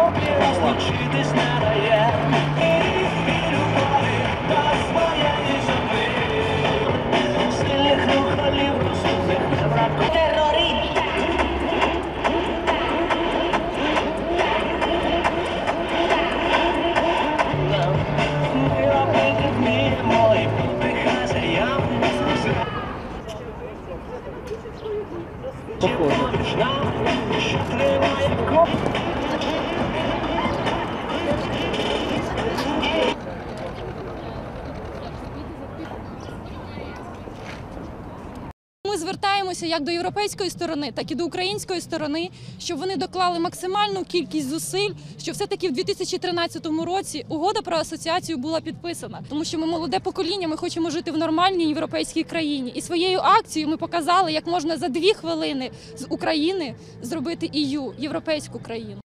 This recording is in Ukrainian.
тобі розлучитись не дає. І любові до своєї землі. Похоже кров. Ми звертаємося як до європейської сторони, так і до української сторони, щоб вони доклали максимальну кількість зусиль, щоб все-таки в 2013 році угода про асоціацію була підписана, тому що ми молоде покоління, ми хочемо жити в нормальній європейській країні. І своєю акцією ми показали, як можна за дві хвилини з України зробити ію європейську країну.